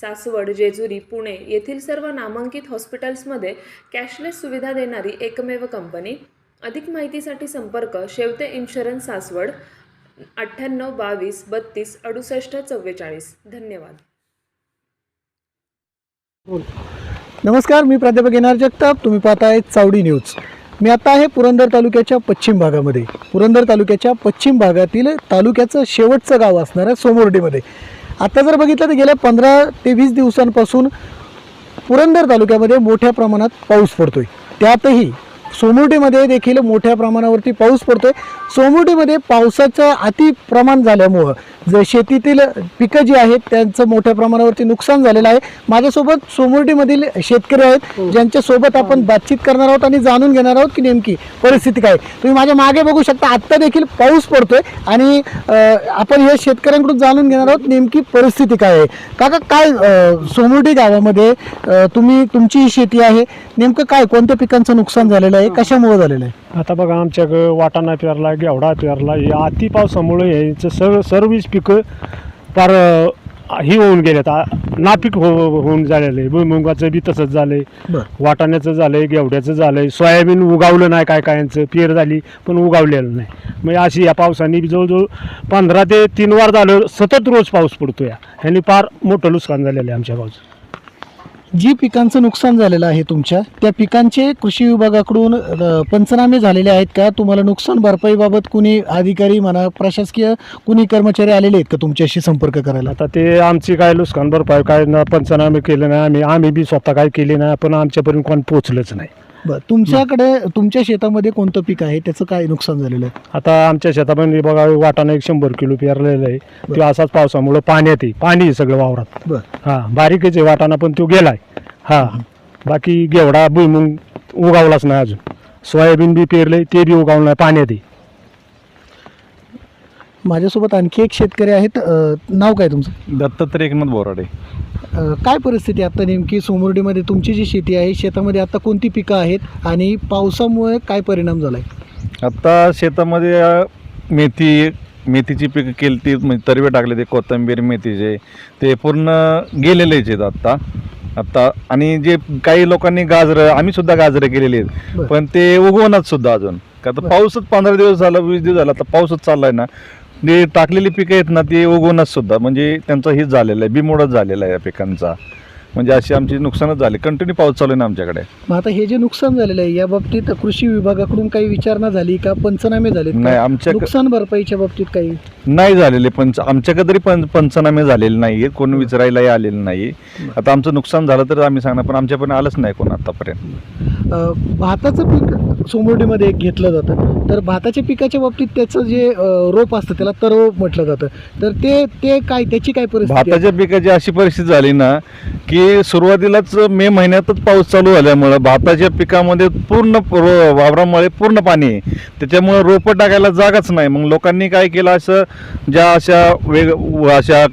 सासवड जेजुरी पुणे येथील सर्व नामांकित हॉस्पिटल्समध्ये कॅशलेस सुविधा देणारी एकमेव कंपनी. अधिक माहितीसाठी संपर्क शेवते इन्शुरन्स सासवड अठ्ठ्याण्णव बावीस बत्तीस अडुसष्ट चव्वेचाळीस. धन्यवाद. नमस्कार मी प्राध्यापक एन आर जगताप. तुम्ही पाहताय चावडी न्यूज. मी आता आहे पुरंदर तालुक्याच्या पश्चिम भागामध्ये. पुरंदर तालुक्याच्या पश्चिम भागातील तालुक्याचं शेवटचं गाव असणाऱ्या सोमोर्डीमध्ये आता जर बघितलं तर गेल्या पंधरा ते वीस दिवसांपासून पुरंदर तालुक्यामध्ये मोठ्या प्रमाणात पाऊस पडतोय. त्यातही सोमोर्डीमध्ये देखील मोठ्या प्रमाणावरती पाऊस पडतोय. सोमोर्डीमध्ये पावसाचं अति प्रमाण झाल्यामुळं जे शेतीतील पिकं जी आहेत त्यांचं मोठ्या प्रमाणावरती नुकसान झालेलं आहे. माझ्यासोबत सोमोर्डीमधील शेतकरी आहेत ज्यांच्यासोबत आपण बातचीत करणार आहोत आणि जाणून घेणार आहोत की नेमकी परिस्थिती काय. तुम्ही माझ्या मागे बघू शकता आत्ता देखील पाऊस पडतोय आणि आपण या शेतकऱ्यांकडून जाणून घेणार आहोत नेमकी परिस्थिती काय आहे. काका काय अं, सोमोर्डी गावामध्ये तुम्ही तुमची ही शेती आहे. नेमकं काय कोणत्या पिकांचं नुकसान झालेलं आहे? कशामुळे झालेलं आहे? आता बघा आमच्याकडं वाटाणा पेरला घेवडा पेरला या अति पावसामुळे याचं सर्व सर्वच पिकं फार अं, ही होऊन गेलेत. आ- नापीक हो होऊन झालेलं आहे. भुईमुगाचं बी तसंच झालंय. बरं. वाटाण्याचं झालंय घेवड्याचं झालंय. सोयाबीन उगावलं नाही काय कायांचं पेर झाली पण उगावलेलं नाही. मग अशी या पावसाने बी जवळजवळ पंधरा ते तीन वार झालं सतत रोज पाऊस पडतो या ह्याने फार मोठं नुकसान झालेलं आहे आमच्या गावचं. जी पिकांचं नुकसान झालेलं आहे तुमच्या त्या पिकांचे कृषी विभागाकडून पंचनामे झालेले आहेत का? तुम्हाला नुकसान भरपाईबाबत कुणी अधिकारी म्हणा प्रशासकीय कुणी कर्मचारी आलेले आहेत का तुमच्याशी संपर्क करायला? आता ते आमची काय नुकसान भरपाई काय पंचनामे केले नाही आम्ही आम्ही बी स्वतः काय केले नाही पण आमच्यापर्यंत कोण पोचलंच नाही. बरं तुमच्याकडे तुमच्या शेतामध्ये कोणतं पीक आहे? त्याचं काय नुकसान झालेलं आहे? आता आमच्या शेतामध्ये बघा वाटाणा एक शंभर किलो पेरलेलं आहे. ते असाच पावसामुळं पाण्यात आहे पाणी आहे सगळं वावरात. बरं. हा बारीकच आहे वाटाणा पण तो गेलाय. हा बाकी घेवडा भुईमुंग उगावलाच नाही अजून. सोयाबीन बी पेरलंय ते बी उगावलं नाही पाण्यात आहे माझ्यासोबत आणखी एक शेतकरी आहेत. अ, नाव काय तुमचं? दत्तात्रय एकनाथ बोराडे. काय परिस्थिती आता नेमकी? सोमुर्डीमध्ये तुमची जी शेती आहे शेतामध्ये आता कोणती पिकं आहेत आणि पावसामुळे काय परिणाम झाला आहे आत्ता शेतामध्ये मेथी मेथीची पिकं केली ती म्हणजे तरवे टाकले ते कोथिंबीर मेथीचे ते पूर्ण गेलेलेच आहेत आत्ता आत्ता आणि जे काही लोकांनी गाजरं आम्ही सुद्धा गाजरं केलेली आहेत. पण ते उगवणात सुद्धा अजून. का तर. पाऊसच पंधरा दिवस झाला वीस दिवस झाला आता पाऊसच चाललाय ना. टाकलेली पिकं आहेत ना ते उगवणात सुद्धा म्हणजे त्यांचा हेच झालेलं आहे बिमोडच झालेला आहे या पिकांचा. म्हणजे अशी आमची नुकसानच झाली. कंटिन्यू पाऊस चालू आहे ना आमच्याकडे. मग आता हे जे नुकसान झालेलं आहे या बाबतीत कृषी विभागाकडून काही विचारणा झाली का? पंचनामे झाले नाही आमच्या नुकसान भरपाईच्या बाबतीत काही? नाही झालेले पंच आमच्याकडे तरी पण पंचनामे झालेले नाही कोणी विचारायलाही आलेले नाही आता आमचं नुकसान झालं तर आम्ही सांगणार पण आमच्यापर्यंत आलंच नाही कोण आतापर्यंत. भाताचं पीक सोमोर्डीमध्ये एक घेतलं जातं. तर भाताच्या पिकाच्या बाबतीत त्याचं जे रोप असतं त्याला तरव म्हटलं जातं. तर ते ते काय त्याची काय परिस्थिती? भाताच्या पिकाची अशी परिस्थिती झाली ना की सुरुवातीलाच मे महिन्यातच पाऊस चालू झाल्यामुळं भाताच्या पिकामध्ये पूर्ण रो- वावरामुळे पूर्ण पाणी आहे. त्याच्यामुळं रोपं टाकायला जागाच नाही. मग लोकांनी काय केलं? असं ज्या अशा वेग अशा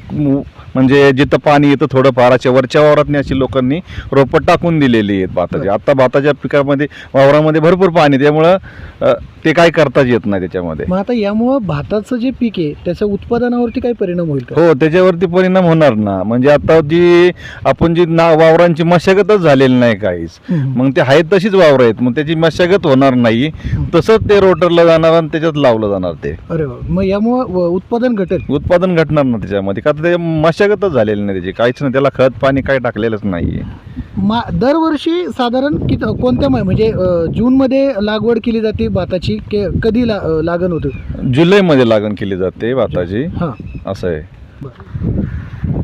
म्हणजे जिथं पाणी येतं थोडंफार अशा वरच्या वावरातनी अशी लोकांनी रोपं टाकून दिलेली आहेत भाताची. आता भाताच्या पिकामध्ये वावरामध्ये भरपूर पाणी त्यामुळं अ, ते काय करताच येत नाही त्याच्यामध्ये. मग आता यामुळं भाताचं जे पीक आहे त्याच्या उत्पादनावरती काय परिणाम होईल का? हो त्याच्यावरती परिणाम होणार ना. म्हणजे आता जी आपण जी ना वावरांची मशागतच झालेली नाही काहीच. हम्म. मग ते आहेत तशीच वावरं आहेत. मग त्याची मशागत होणार नाही. तसंच ते रोटरला जाणार आणि त्याच्यात लावलं जाणार ते. अरे वा. मग यामुळं व- उत्पादन घटेल. उत्पादन घटणार ना त्याच्यामध्ये. का तर ते मशागतच झालेली नाही त्याची. काहीच नाही त्याला खत पाणी काही टाकलेलंच नाहीये. मा दरवर्षी साधारण किती कोणत्या मै- म्हणजे अ, जूनमध्ये लागवड केली जाते भाताची? के कधी ला अ, लागण होतं? जुलैमध्ये लागण केली जाते भाताची. हां. असं आहे.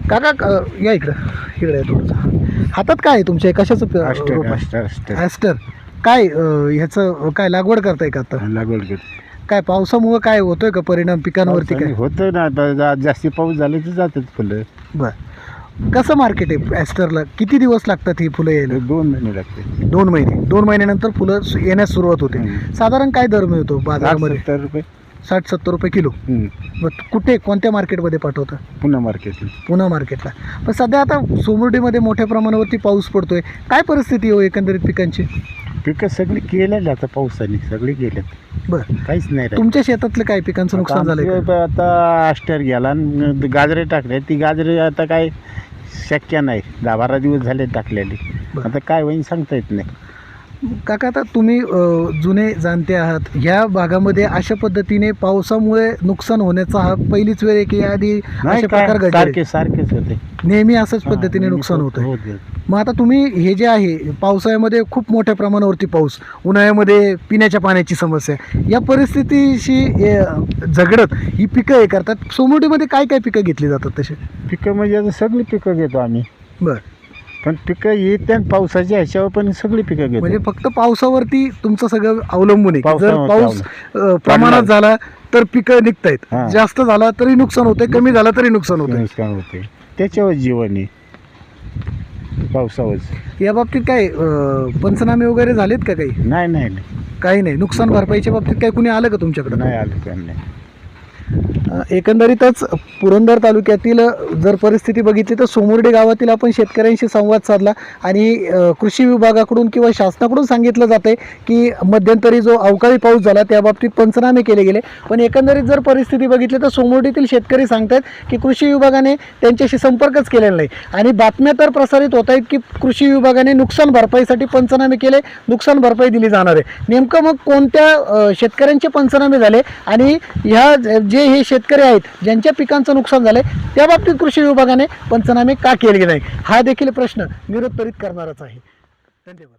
काका या इकडं. इकडे या थोडंसं. हातात काय आहे तुमच्या? कशाचं प- रोप? आहे? ॲस्टर काय अ, ह्याचं काय लागवड करताय का आता? लागवड करते. काय पावसामुळं काय होतोय का परिणाम पिकांवरती काय? होतं ना आता जा- जास्ती पाऊस झाला तर जातात फुलं. बर. कसं मार्केट आहे ॲस्टरला किती दिवस लागतात ही फुलं यायला? दोन महिने लागते दोन महिने. दोन महिन्यानंतर फुलं सु- येण्यास सुरुवात होते. हम्म. साधारण काय दर मिळतो बाजारामध्ये? सत्तर रुपये. साठ सत्तर रुपये किलो. हम्म. मग कुठे कोणत्या मार्केटमध्ये पाठवता? पुन्हा मार्केटला पुणे मार्केटला. पण सध्या आता सोमुर्डीमध्ये मोठ्या प्रमाणावरती पाऊस पडतोय. काय परिस्थिती हो एकंदरीत पिकांची? पिकं सगळी गेलेली आता पावसाने सगळी गेलेत बरं काहीच नाही राहिलं. तुमच्या शेतातलं काय पिकांचं नुकसान आता झालंय का? आमचे आता आष्टर गेला आणि गाजरे टाकले ती गाजरे आता काय शक्य नाही दहा बारा दिवस झाले टाकलेली बरं. आता काय होईन सांगता येत नाही काका आता तुम्ही अ, जुने जाणते आहात. ह्या भागामध्ये अशा पद्धतीने पावसामुळे नुकसान होण्याचा हा पहिलीच वेळ आहे की याआधी नाही असे काय, प्रकार घडले सारखे सारखेच होते नेहमी असंच पद्धतीने हा, नुकसान होत- होतं होते. मग आता तुम्ही हे जे आहे पावसाळ्यामध्ये खूप मोठ्या प्रमाणावरती पाऊस उन्हाळ्यामध्ये पिण्याच्या पाण्याची समस्या या परिस्थितीशी झगडत ही पिकं हे करतात. सोमोटीमध्ये काय काय पिकं घेतली जातात तसे? पिकं म्हणजे आता सगळी पिकं घेतो आम्ही. बरं. पण पिकं येते आणि पावसाच्या ह्याच्यावर पण सगळी पिकं घेतो म्हणजे फक्त पावसावरती तुमचं सगळं अवलंबून आहे. की जर पाऊस अ, प्रमाणात झाला तर पिकं निघतायत. हा. जास्त झाला तरी नुकसान होते कमी झालं तरी नुकसान होतं नुकसान होते त्याच्यावर जीवन आहे. पावसावर या बाबतीत काय अ, पंचनामे वगैरे झालेत का काही? नाही नाही नाही. काही नाही. नुकसान भरपाईच्या बाबतीत काय कुणी आलं का तुमच्याकडे? नाही आलं काय नाही. अ, एकंदरीतच पुरंदर तालुक्यातील जर परिस्थिती बघितली तर सोमुर्डे गावातील आपण शेतकऱ्यांशी संवाद साधला आणि कृषी विभागाकडून किंवा शासनाकडून सांगितलं जाते की मध्यंतरी जो अवकाळी पाऊस झाला त्या बाबतीत पंचनामे केले गेले. पण एकंदरीत जर परिस्थिती बघितली तर सोमुर्डीतील शेतकरी सांगतात की कृषी विभागाने त्यांच्याशी संपर्कच केलेला नाही. आणि बातम्या तर प्रसारित होत आहेत की कृषी विभागाने नुकसान भरपाईसाठी पंचनामे केले नुकसान भरपाई दिली जाणार आहे. नेमकं मग कोणत्या शेतकऱ्यांचे पंचनामे झाले आणि ह्या जे जे हे शेतकरी आहेत ज्यांच्या पिकांचं नुकसान झालंय त्या बाबतीत कृषी विभागाने पंचनामे का केले नाही हा देखील प्रश्न निरुत्तरित करणारच आहे. धन्यवाद.